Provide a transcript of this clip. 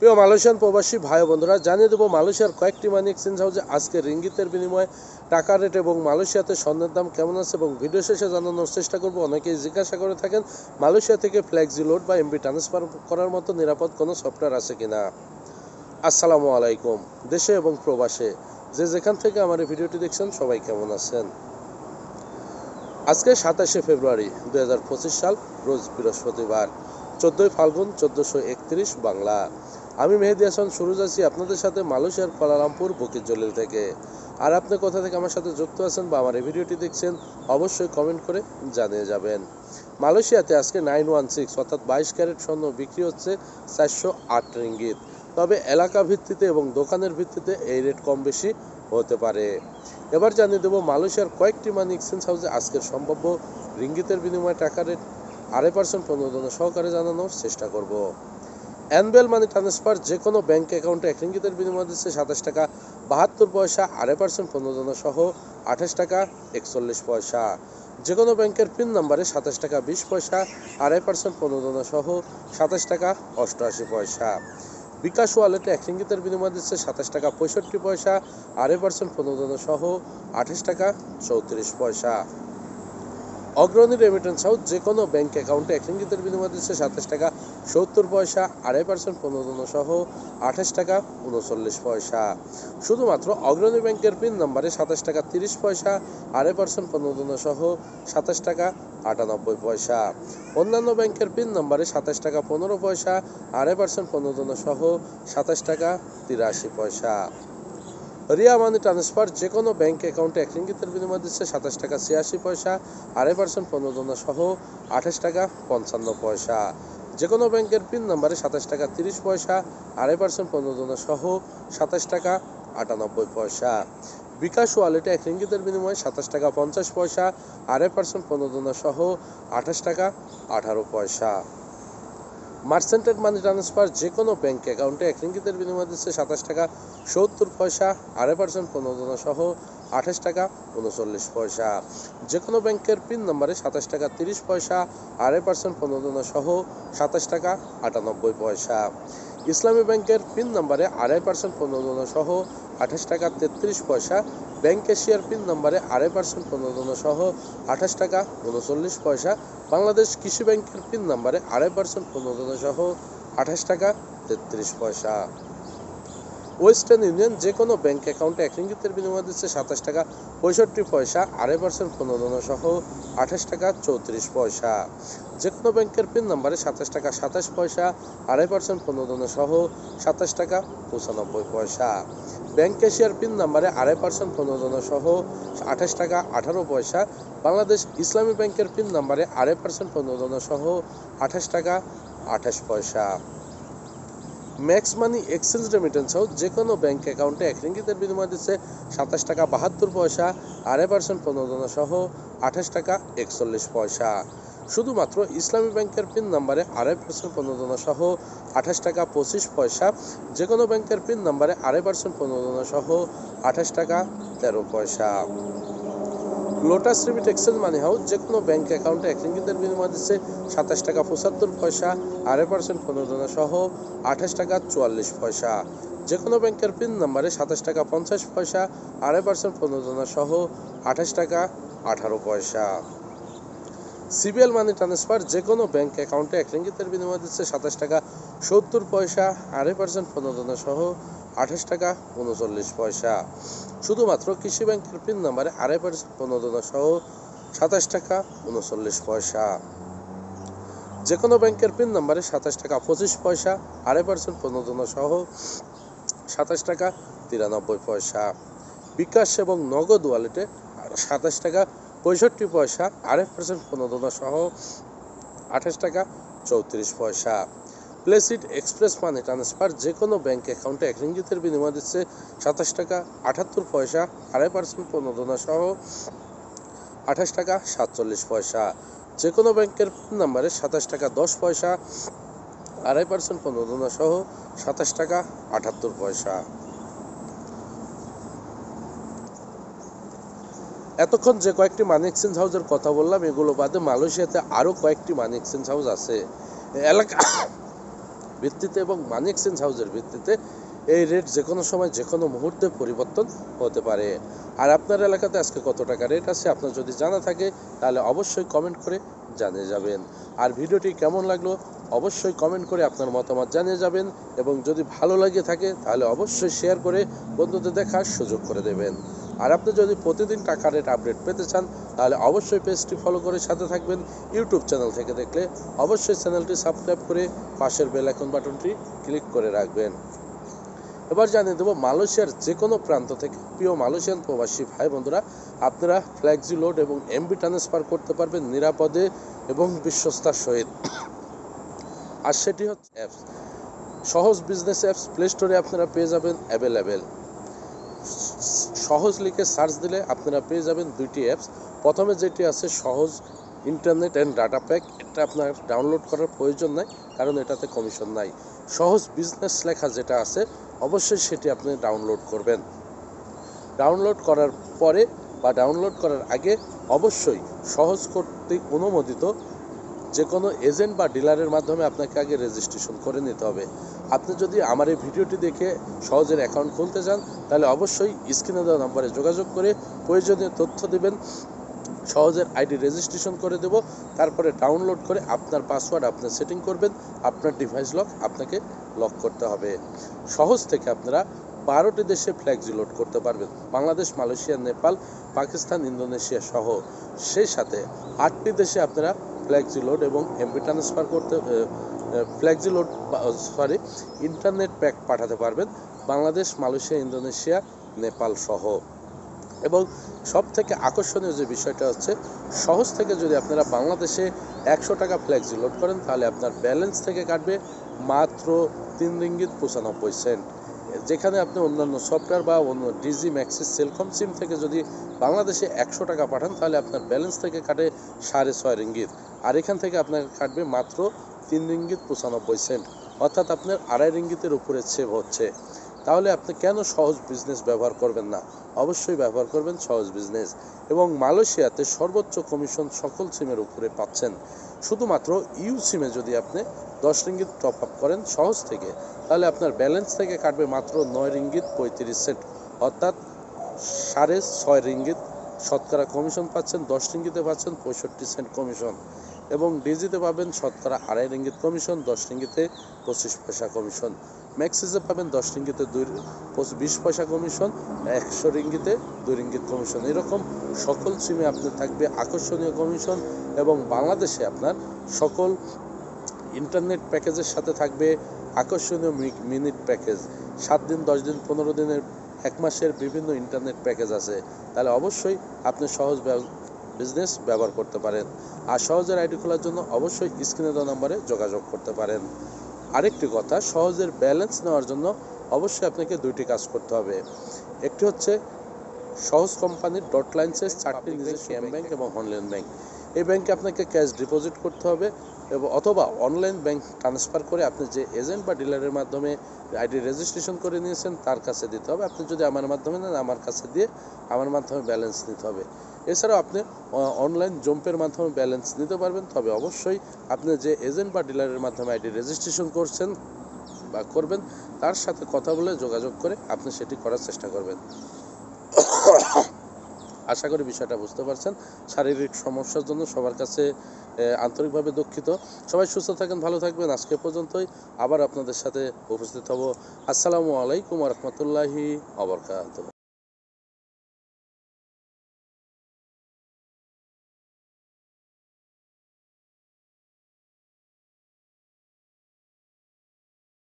প্রিয় মালয়েশিয়ান প্রবাসী ভাই বন্ধুরা, জানিয়ে দেবো মালয়েশিয়ার কয়েকটি মানি এক্সচেঞ্জ হাউসে আজকে রিঙ্গিতের বিনিময়ে টাকা রেট এবং মালয়েশিয়াতে স্বর্ণের দাম কেমন আছে এবং ভিডিও শেষে জানানোর চেষ্টা করব। অনেকেই জিজ্ঞাসা করে থাকেন, মালয়েশিয়া থেকে ফ্ল্যাক্সি লোড বা এমবি ট্রান্সফার করার মতো নিরাপদ কোনো সফটওয়্যার আছে কিনা? আসসালামু আলাইকুম, দেশে এবং প্রবাসে। যে যেখান থেকে আমার এই ভিডিওটি দেখছেন, সবাই কেমন আছেন? আজকে সাতাশে ফেব্রুয়ারি দু হাজার পঁচিশ সাল, রোজ বৃহস্পতিবার, চোদ্দোই ফাল্গুন চোদ্দোশো বাংলা। আমি মেহেদি হাসান, সুরজ আছি আপনাদের সাথে মালয়েশিয়ার কোয়ালালামপুর বুকির জলিল থেকে। আর আপনি কোথা থেকে আমার সাথে যুক্ত আছেন বা আমার এই ভিডিওটি দেখছেন, অবশ্যই কমেন্ট করে জানিয়ে যাবেন। মালয়েশিয়াতে আজকে নাইন ওয়ান সিক্স, অর্থাৎ বাইশ ক্যারেট স্বর্ণ বিক্রি হচ্ছে চারশো আট রিঙ্গিত। তবে এলাকা ভিত্তিতে এবং দোকানের ভিত্তিতে এই রেট কম বেশি হতে পারে। এবার জানিয়ে দেবো, মালয়েশিয়ার কয়েকটি মানি এক্সচেঞ্জ হাউসে আজকের সম্ভাব্য রিঙ্গিতের বিনিময়ে টাকা রেট আড়াই পার্সেন্ট প্রণোদনা সহকারে জানানোর চেষ্টা করব। অ্যানুয়াল মানি ট্রান্সফার যে কোনো ব্যাঙ্ক অ্যাকাউন্টে এক রিঙ্গিতের বিনিময় দিচ্ছে সাতাশ টাকা, বাহাত্তর পয়সা, আড়াই পার্সেন্ট প্রণোদনা সহ আঠাশ টাকা, একচল্লিশ পয়সা। যে কোনো ব্যাংকের পিন নাম্বারে সাতাশ টাকা, বিশ পয়সা, আড়াই পার্সেন্ট প্রণোদনা সহ সাতাশ টাকা, অষ্টআশি পয়সা। বিকাশ ওয়ালেটে এক রিঙ্গিতের বিনিময় দিচ্ছে সাতাশ টাকা, পঁয়ষট্টি পয়সা, আড়াই পার্সেন্ট প্রণোদনা সহ আঠাশ টাকা, চৌত্রিশ পয়সা। অগ্রণী রেমিটেন্স হাউস যে কোনো ব্যাংক অ্যাকাউন্টে এক বিনিময় দিচ্ছে সাতাশ টাকা, সত্তর পয়সা, আড়াই পার্সেন্ট প্রণোদনা সহ আঠাশ টাকা উনচল্লিশ পয়সা। শুধুমাত্র অগ্রণী ব্যাংকের পিন নাম্বারে সাতাশ টাকা তিরিশ পয়সা, আড়াই পার্সেন্ট প্রণোদনা সহ সাতাশ টাকা আটানব্বই পয়সা। অন্যান্য ব্যাংকের পিন নাম্বারে সাতাশ টাকা পনেরো পয়সা, আড়াই পার্সেন্ট প্রণোদনা সহ সাতাশ টাকা তিরাশি পয়সা। রিয়া মানি ট্রান্সফার যে কোনো ব্যাঙ্ক অ্যাকাউন্টে এক রিঙ্গিতের বিনিময় দিচ্ছে সাতাশ টাকা ছিয়াশি পয়সা আড়াই পার্সেন্ট প্রণোদনা সহ আঠাশ টাকা পঞ্চান্ন পয়সা। যে কোনো ব্যাংকের পিন নাম্বারে সাতাশ টাকা তিরিশ পয়সা আড়াই পার্সেন্ট প্রণোদনা সহ সাতাশ টাকা আটানব্বই পয়সা। বিকাশ ওয়ালেটে এক রিঙ্গিতের বিনিময়ে সাতাশ টাকা পঞ্চাশ পয়সা আড়াই পার্সেন্ট প্রণোদনা সহ আঠাশ টাকা আঠারো পয়সা। মার্সেন্টেড মানি ট্রান্সফার যে কোনো ব্যাঙ্ক অ্যাকাউন্টে এক রিঙ্গিতের বিনিময় দিচ্ছে সাতাশ টাকা, সত্তর পয়সা, আড়াই পার্সেন্ট প্রণোদনা সহ আঠাশ টাকা, উনচল্লিশ পয়সা। যে কোনো ব্যাংকের পিন নম্বরে সাতাশ টাকা, তিরিশ পয়সা, আড়াই পার্সেন্ট প্রণোদনা সহ সাতাশ টাকা, আটানব্বই পয়সা। ইসলামী ব্যাংকের পিন নম্বরে আড়াই পার্সেন্ট প্রণোদনা সহ আঠাশ টাকা, তেত্রিশ পয়সা ব্যাংক এশিয়ার পিন নম্বরে আড়াই পার্সেন্ট প্রণোদনা সহ আঠাশ টাকা উনচল্লিশ পয়সা। বাংলাদেশ কৃষি ব্যাংকের পিন নম্বরে আড়াই পার্সেন্ট প্রণোদনা সহ আঠাশ টাকা তেত্রিশ পয়সা। ওয়েস্টার্ন ইউনিয়ন যে কোনো ব্যাংক অ্যাকাউন্টে এক রিঙ্গিতের বিনিময় দিচ্ছে সাতাশ টাকা পঁয়ষট্টি পয়সা, আড়াই পার্সেন্ট প্রণোদনা সহ আঠাশ টাকা চৌত্রিশ পয়সা। যে কোনো ব্যাংকের পিন নম্বরে সাতাশ টাকা সাতাশ পয়সা, আড়াই পার্সেন্ট প্রণোদনা সহ সাতাশ টাকা পঁচানব্বই পয়সা। ব্যাংক ক্যাশিয়ার পিন নাম্বারে আড়াই পার্সেন্ট প্রণোদনা সহ আঠাশ টাকা আঠারো পয়সা, বাংলাদেশ ইসলামী ব্যাংকের পিন নাম্বারে আড়াই পার্সেন্ট প্রণোদনা সহ আঠাশ টাকা আঠাশ পয়সা। Max money exchange remittance house যে কোনো ব্যাংক অ্যাকাউন্টে এক রিঙ্গিতের বিনিময় দিচ্ছে সাতাশ টাকা বাহাত্তর পয়সা, আড়াই পার্সেন্ট প্রণোদনা সহ আঠাশ টাকা একচল্লিশ পয়সা। শুধুমাত্র ইসলামী ব্যাংকের পিন নাম্বারে আড়াই পার্সেন্ট প্রণোদনা সহ আঠাশ টাকা পঁচিশ পয়সা যে কোনো ব্যাংকের পিন নাম্বারে আড়াই পার্সেন্ট প্রণোদনা সহ আঠাশ টাকা তেরো পয়সা। Lotus remit exchange money house যে কোনো ব্যাংক অ্যাকাউন্টে এক রিঙ্গিতের বিনিময় দিচ্ছে সাতাশ টাকা পঁচাত্তর পয়সা আড়াই পার্সেন্ট প্রণোদনা সহ আঠাশ টাকা চুয়াল্লিশ পয়সা। যে কোনো ব্যাংকের পিন নাম্বারে সাতাশ টাকা পঞ্চাশ পয়সা আড়াই পার্সেন্ট প্রণোদনা সহ আঠাশ টাকা আঠারো পয়সা। সিবিএল মানি ট্রান্সফার যে কোনো ব্যাঙ্ক অ্যাকাউন্টে এক রিঙ্গিতের বিনিময় দিচ্ছে সাতাশ টাকা সত্তর পয়সা, আড়াই পার্সেন্ট প্রণোদনা সহ আঠাশ টাকা উনচল্লিশ পয়সা। শুধুমাত্র কৃষি ব্যাংকের পিন নাম্বারে আড়াই পার্সেন্ট প্রণোদনা সহ সাতাশ টাকা উনচল্লিশ পয়সা। যে কোনো ব্যাংকের পিন নাম্বারে সাতাশ টাকা পঁচিশ পয়সা, আড়াই পার্সেন্ট প্রণোদনা সহ সাতাশ টাকা তিরানব্বই পয়সা। বিকাশ এবং নগদ ওয়ালেটে সাতাশ টাকা পঁয়ষট্টি পয়সা আড়াই পার্সেন্ট প্রণোদনা সহ আঠাশ টাকা, চৌত্রিশ পয়সা। প্লেসিড এক্সপ্রেস মানি ট্রান্সফার যে কোনো ব্যাঙ্ক অ্যাকাউন্টে এক রিঙ্গিতের বিনিময় দিচ্ছে সাতাশ টাকা, আটাত্তর পয়সা আড়াই পার্সেন্ট প্রণোদনা সহ আঠাশ টাকা, সাতচল্লিশ পয়সা। যে কোনো ব্যাংকের ফোন নাম্বারে সাতাশ টাকা, দশ পয়সা আড়াই পার্সেন্ট প্রণোদনা সহ সাতাশ টাকা, আটাত্তর পয়সা। এতক্ষণ যে কয়েকটি মানি এক্সচেঞ্জ হাউসের কথা বললাম, এগুলো বাদে মালয়েশিয়াতে আরও কয়েকটি মানি এক্সচেঞ্জ হাউস আছে। এলাকা ভিত্তিতে এবং মানি এক্সচেঞ্জ হাউসের ভিত্তিতে এই রেট যে কোনো সময়, যে কোনো মুহূর্তে পরিবর্তন হতে পারে। আর আপনার এলাকাতে আজকে কত টাকা রেট আছে, আপনার যদি জানা থাকে, তাহলে অবশ্যই কমেন্ট করে জানিয়ে যাবেন। আর ভিডিওটি কেমন লাগল, অবশ্যই কমেন্ট করে আপনার মতামত জানিয়ে যাবেন। এবং যদি ভালো লাগে থাকে, তাহলে অবশ্যই শেয়ার করে বন্ধুদের দেখার সুযোগ করে দেবেন। আর আপনি যদি প্রতিদিন টাকা রেট আপডেট পেতে চান, তাহলে অবশ্যই পেজটি ফলো করে সাথে থাকবেন। ইউটিউব চ্যানেল থেকে দেখলে অবশ্যই চ্যানেলটি সাবস্ক্রাইব করে পাশের বেল আইকন বাটনটি ক্লিক করে রাখবেন। এবার জানিয়ে দেবো, মালয়েশিয়ার যে কোনো প্রান্ত থেকে প্রিয় মালয়েশিয়ান প্রবাসী ভাই বন্ধুরা, আপনারা ফ্ল্যাক্সি লোড এবং এমবি ট্রান্সফার করতে পারবেন নিরাপদে এবং বিশ্বস্তার সহিত। আর সেটি হচ্ছে অ্যাপস সহজ বিজনেস অ্যাপস প্লে স্টোরে আপনারা পেয়ে যাবেন অ্যাভেলেবেল সহজ লিখে সার্চ দিলে আপনারা পেয়ে যাবেন দুইটি অ্যাপস প্রথমে যেটি আছে সহজ ইন্টারনেট অ্যান্ড ডাটা প্যাক এটা আপনার ডাউনলোড করার প্রয়োজন নাই, কারণ এটাতে কমিশন নাই। সহজ বিজনেস লেখা যেটা আছে, অবশ্যই সেটি আপনি ডাউনলোড করবেন। ডাউনলোড করার পরে বা ডাউনলোড করার আগে অবশ্যই সহজ কর্তৃক অনুমোদিত যে কোনো এজেন্ট বা ডিলারের মাধ্যমে আপনাকে আগে রেজিস্ট্রেশন করে নিতে হবে। আপনি যদি আমার এই ভিডিওটি দেখে সহজের অ্যাকাউন্ট খুলতে চান, তাহলে অবশ্যই স্ক্রিনে দেওয়া নম্বরে যোগাযোগ করে প্রয়োজনীয় তথ্য দেবেন, সহজের আইডি রেজিস্ট্রেশন করে দেব, তারপরে ডাউনলোড করে আপনার পাসওয়ার্ড আপনার সেটিং করবেন, আপনার ডিভাইস লক আপনাকে লক করতে হবে। সহজ থেকে আপনারা বারোটি দেশে ফ্ল্যাক্সি লোড করতে পারবেন, বাংলাদেশ, মালয়েশিয়া, নেপাল, পাকিস্তান, ইন্দোনেশিয়া সহ। সেই সাথে আটটি দেশে আপনারা ফ্ল্যাক্সি লোড এবং এমপি ট্রান্সফার করতে flexi load sorry internet pack পাঠাতে পারবেন বাংলাদেশ, মালয়েশিয়া, ইন্দোনেশিয়া, নেপাল সহ। এবং সব থেকে আকর্ষণীয় যে বিষয়টা হচ্ছে, সহজ থেকে যদি আপনারা বাংলাদেশে একশো টাকা ফ্ল্যাক্সি লোড করেন, তাহলে আপনার ব্যালেন্স থেকে কাটবে মাত্র তিন রিঙ্গিত পঁচানব্বই সেন্ট। যেখানে আপনি অন্যান্য সফটওয়্যার বা অন্য ডিজি ম্যাক্সিস সেলকম সিম থেকে যদি বাংলাদেশে একশো টাকা পাঠান, তাহলে আপনার ব্যালেন্স থেকে কাটে সাড়ে ছয় রিঙ্গিত। আর এখান থেকে আপনার কাটবে মাত্র তিন রিঙ্গিত পঁচানব্বই সেন্ট অর্থাৎ আপনার আড়াই রিঙ্গিতের উপরে সেভ হচ্ছে। তাহলে আপনি কেন সহজ বিজনেস ব্যবহার করবেন না? অবশ্যই ব্যবহার করবেন সহজ বিজনেস এবং মালয়েশিয়াতে সর্বোচ্চ কমিশন সকল সিমের উপরে পাচ্ছেন। শুধুমাত্র ইউ সিমে যদি আপনি দশ রিঙ্গিত টপ আপ করেন সহজ থেকে, তাহলে আপনার ব্যালেন্স থেকে কাটবে মাত্র নয় রিঙ্গিত পঁয়ত্রিশ সেন্ট। অর্থাৎ সাড়ে ছয় রিঙ্গিত শতকরা কমিশন পাচ্ছেন, দশ রিঙ্গিতে পাচ্ছেন, পঁয়ষট্টি সেন্ট কমিশন। এবং ডিজিতে পাবেন শতকরা আড়াই রিঙ্গিত কমিশন, দশ রিঙ্গিতে পঁচিশ পয়সা কমিশন। ম্যাক্সিসে পাবেন দশ রিঙ্গিতে দুই বিশ পয়সা কমিশন, একশো রিঙ্গিতে দুই রিঙ্গিত কমিশন। এরকম সকল সিমে আপনার থাকবে আকর্ষণীয় কমিশন এবং বাংলাদেশে আপনার সকল ইন্টারনেট প্যাকেজের সাথে থাকবে আকর্ষণীয় মিনিট প্যাকেজ। সাত দিন, দশ দিন, পনেরো দিনের এক মাসের বিভিন্ন ইন্টারনেট প্যাকেজ আছে তাহলে অবশ্যই আপনি সহজ বিজনেস ব্যবহার করতে পারেন। আর সহজের আইডি খোলার জন্য অবশ্যই স্ক্রিনে দেওয়া নম্বরে যোগাযোগ করতে পারেন। আরেকটি কথা সহজের ব্যালেন্স নেওয়ার জন্য অবশ্যই আপনাকে দুইটি কাজ করতে হবে। একটি হচ্ছে সহজ কোম্পানির ডট লাইন্সের চারটি নিজস্ব এম ব্যাংক এবং অনলাইন ব্যাংক এই ব্যাংকে আপনাকে ক্যাশ ডিপোজিট করতে হবে এবং অথবা অনলাইন ব্যাংক ট্রান্সফার করে আপনি যে এজেন্ট বা ডিলারের মাধ্যমে আইডি রেজিস্ট্রেশন করে নিয়েছেন, তার কাছে দিতে হবে। আপনি যদি আমার মাধ্যমে নেন, আমার কাছে দিয়ে আমার মাধ্যমে ব্যালেন্স নিতে হবে। এছাড়াও আপনি অনলাইন জম্পের মাধ্যমে ব্যালেন্স নিতে পারবেন। তবে অবশ্যই আপনি যে এজেন্ট বা ডিলারের মাধ্যমে আইডি রেজিস্ট্রেশন করছেন বা করবেন, তার সাথে কথা বলে যোগাযোগ করে আপনি সেটি করার চেষ্টা করবেন। আশা করি বিষয়টা বুঝতে পারছেন। শারীরিক সমস্যার জন্য সবার কাছে আন্তরিকভাবে দুঃখিত। সবাই সুস্থ থাকেন, ভালো থাকবেন। আজকে পর্যন্তই। আবার আপনাদের সাথে উপস্থিত হব। আসসালামু আলাইকুম রহমতুল্লাহি অবরকাত